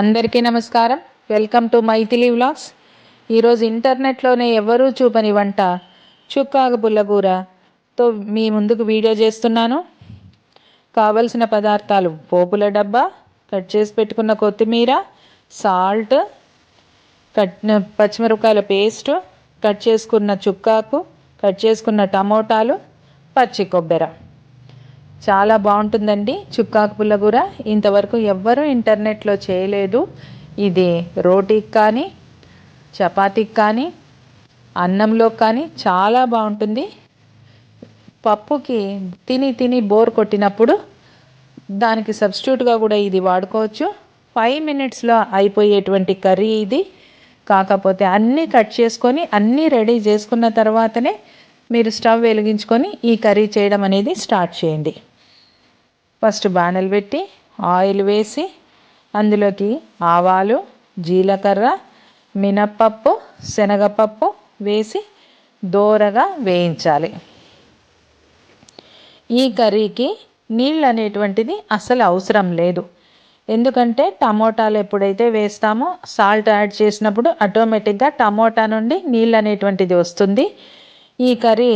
అందరికీ నమస్కారం. Welcome to Maithili vlogs ఈరోజు ఇంటర్నెట్లోనే ఎవరూ చూపని వంట చుక్కాకు పుల్లగూరతో మీ ముందుకు వీడియో చేస్తున్నాను. కావలసిన పదార్థాలు పోపుల డబ్బా కట్ చేసి పెట్టుకున్న కొత్తిమీర సాల్ట్ కట్ పచ్చిమిరపకాయల పేస్ట్ కట్ చేసుకున్న చుక్కాకు కట్ చేసుకున్న టమోటాలు పచ్చి కొబ్బరి. చాలా బాగుంటుందండి. చుక్కాకు పుల్లగూర ఇంతవరకు ఎవ్వరూ ఇంటర్నెట్లో చేయలేదు. ఇది రోటీకి కానీ చపాతీకి కానీ అన్నంలో కానీ చాలా బాగుంటుంది. పప్పుకి తిని తిని బోర్ కొట్టినప్పుడు దానికి సబ్స్టిట్యూట్గా కూడా ఇది వాడుకోవచ్చు. ఫైవ్ మినిట్స్లో అయిపోయేటువంటి కర్రీ ఇది. కాకపోతే అన్నీ కట్ చేసుకొని అన్నీ రెడీ చేసుకున్న తర్వాతనే మీరు స్టవ్ వెలిగించుకొని ఈ కర్రీ చేయడం అనేది స్టార్ట్ చేయండి. ఫస్ట్ బాణలు పెట్టి ఆయిల్ వేసి అందులోకి ఆవాలు జీలకర్ర మినప్పప్పు శనగపప్పు వేసి దోరగా వేయించాలి. ఈ కర్రీకి నీళ్ళు అనేటువంటిది అసలు అవసరం లేదు. ఎందుకంటే టమోటాలు ఎప్పుడైతే వేస్తామో సాల్ట్ యాడ్ చేసినప్పుడు ఆటోమేటిక్గా టమోటా నుండి నీళ్ళు అనేటువంటిది వస్తుంది. ఈ కర్రీ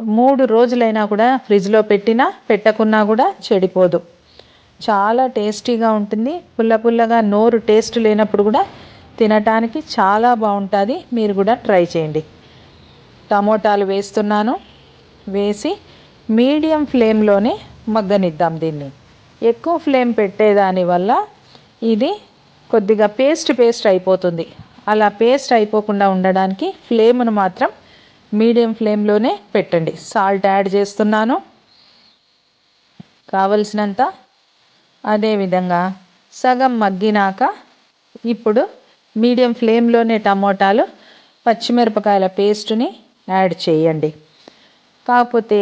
మూడు రోజులైనా కూడా ఫ్రిడ్జ్లో పెట్టినా పెట్టకున్నా కూడా చెడిపోదు. చాలా టేస్టీగా ఉంటుంది. పుల్ల పుల్లగా నోరు టేస్ట్ లేనప్పుడు కూడా తినటానికి చాలా బాగుంటుంది. మీరు కూడా ట్రై చేయండి. టమోటాలు వేస్తున్నాను. వేసి మీడియం ఫ్లేమ్లోనే మగ్గనిద్దాం దీన్ని. ఎక్కువ ఫ్లేమ్ పెట్టేదాని వల్ల ఇది కొద్దిగా పేస్ట్ పేస్ట్ అయిపోతుంది. అలా పేస్ట్ అయిపోకుండా ఉండడానికి ఫ్లేమ్ను మాత్రం మీడియం ఫ్లేమ్లోనే పెట్టండి. సాల్ట్ యాడ్ చేస్తున్నాను. కావలసినంత. అదేవిధంగా సగం మగ్గినాక ఇప్పుడు మీడియం ఫ్లేమ్లోనే టమోటాలు పచ్చిమిరపకాయల పేస్ట్ని యాడ్ చేయండి. కాకపోతే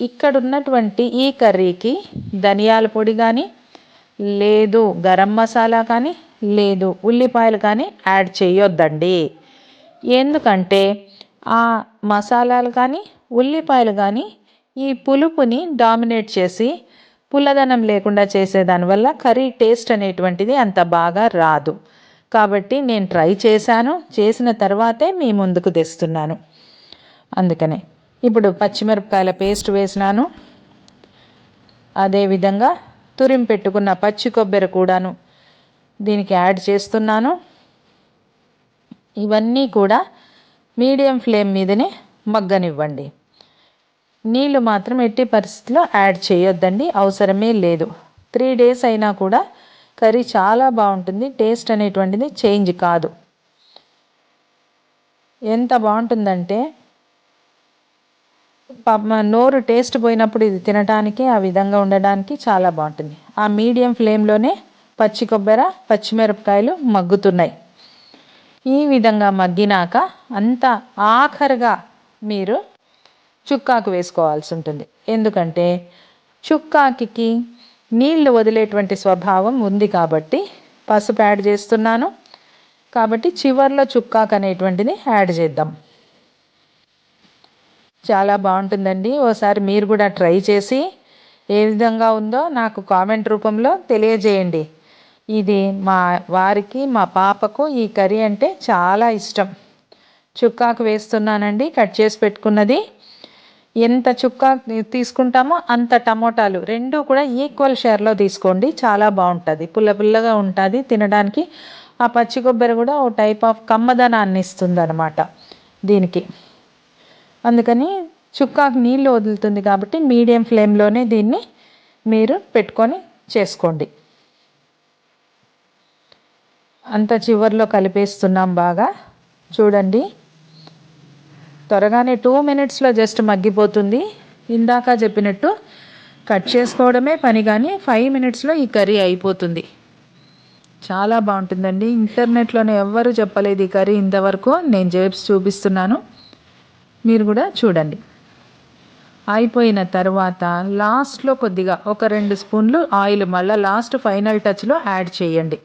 ఇక్కడ ఉన్నటువంటి ఈ కర్రీకి ధనియాల పొడి కానీ లేదు గరం మసాలా కానీ లేదు ఉల్లిపాయలు కానీ యాడ్ చేయొద్దండి. ఎందుకంటే ఆ మసాలాలు కానీ ఉల్లిపాయలు కానీ ఈ పులుపుని డామినేట్ చేసి పుల్లదనం లేకుండా చేసేదానివల్ల కర్రీ టేస్ట్ అనేటువంటిది అంత బాగా రాదు. కాబట్టి నేను ట్రై చేశాను. చేసిన తర్వాతే మీ ముందుకు తెస్తున్నాను. అందుకనే ఇప్పుడు పచ్చిమిరపకాయల పేస్ట్ వేసినాను. అదేవిధంగా తురిం పెట్టుకున్న పచ్చి కొబ్బరి కూడాను దీనికి యాడ్ చేస్తున్నాను. ఇవన్నీ కూడా మీడియం ఫ్లేమ్ మీదనే మగ్గనివ్వండి. నీళ్ళు మాత్రం ఎట్టి పరిస్థితిలో యాడ్ చేయొద్దండి. అవసరమే లేదు. త్రీ డేస్ అయినా కూడా కర్రీ చాలా బాగుంటుంది. టేస్ట్ అనేటువంటిది చేంజ్ కాదు. ఎంత బాగుంటుందంటే నోరు టేస్ట్ పోయినప్పుడు ఇది తినడానికి ఆ విధంగా ఉండడానికి చాలా బాగుంటుంది. ఆ మీడియం ఫ్లేమ్లోనే పచ్చి కొబ్బరి పచ్చిమిరపకాయలు మగ్గుతున్నాయి. ఈ విధంగా మగ్గినాక అంత ఆఖరిగా మీరు చుక్కాకు వేసుకోవాల్సి ఉంటుంది. ఎందుకంటే చుక్కాకి నీళ్ళు వదిలేటువంటి స్వభావం ఉంది కాబట్టి పసుపు యాడ్ చేస్తున్నాను. కాబట్టి చివర్లో చుక్కాకు అనేటువంటిది యాడ్ చేద్దాం. చాలా బాగుంటుందండి. ఓసారి మీరు కూడా ట్రై చేసి ఏ విధంగా ఉందో నాకు కామెంట్ రూపంలో తెలియజేయండి. ఇది మా వారికి మా పాపకు ఈ కర్రీ అంటే చాలా ఇష్టం. చుక్కాకు వేస్తున్నానండి కట్ చేసి పెట్టుకున్నది. ఎంత చుక్కా తీసుకుంటామో అంత టమోటాలు రెండు కూడా ఈక్వల్ షేర్లో తీసుకోండి చాలా బాగుంటుంది. పుల్ల పుల్లగా ఉంటుంది తినడానికి. ఆ పచ్చి కొబ్బరి కూడా ఓ టైప్ ఆఫ్ కమ్మదనాన్ని ఇస్తుంది అనమాట దీనికి. అందుకని చుక్కాకు నీళ్ళు వదులుతుంది కాబట్టి మీడియం ఫ్లేమ్లోనే దీన్ని మీరు పెట్టుకొని చేసుకోండి. అంత చివరిలో కలిపేస్తున్నాం బాగా. చూడండి. త్వరగానే టూ మినిట్స్లో జస్ట్ మగ్గిపోతుంది. ఇందాక చెప్పినట్టు కట్ చేసుకోవడమే పని కానీ ఫైవ్ మినిట్స్లో ఈ కర్రీ అయిపోతుంది. చాలా బాగుంటుందండి. ఇంటర్నెట్లోనే ఎవ్వరూ చెప్పలేదు ఈ కర్రీ ఇంతవరకు. నేను చేసి చూపిస్తున్నాను. మీరు కూడా చూడండి. అయిపోయిన తర్వాత లాస్ట్లో కొద్దిగా ఒక రెండు స్పూన్లు ఆయిల్ మళ్ళీ లాస్ట్ ఫైనల్ టచ్లో యాడ్ చేయండి.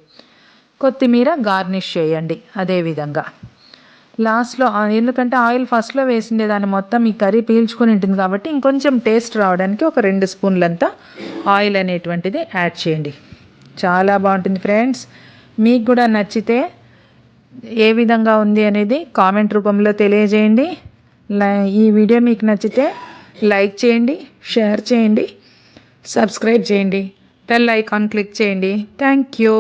కొత్తిమీర గార్నిష్ చేయండి. అదేవిధంగా లాస్ట్లో ఎందుకంటే ఆయిల్ ఫస్ట్లో వేసిండే దాన్ని మొత్తం ఈ కర్రీ పీల్చుకొని ఉంటుంది కాబట్టి ఇంకొంచెం టేస్ట్ రావడానికి ఒక రెండు స్పూన్లంతా ఆయిల్ అనేటువంటిది యాడ్ చేయండి. చాలా బాగుంటుంది ఫ్రెండ్స్. మీకు కూడా నచ్చితే ఏ విధంగా ఉంది అనేది కామెంట్ రూపంలో తెలియజేయండి. ఈ వీడియో మీకు నచ్చితే లైక్ చేయండి షేర్ చేయండి సబ్స్క్రైబ్ చేయండి బెల్ ఐకాన్ క్లిక్ చేయండి. Thank you.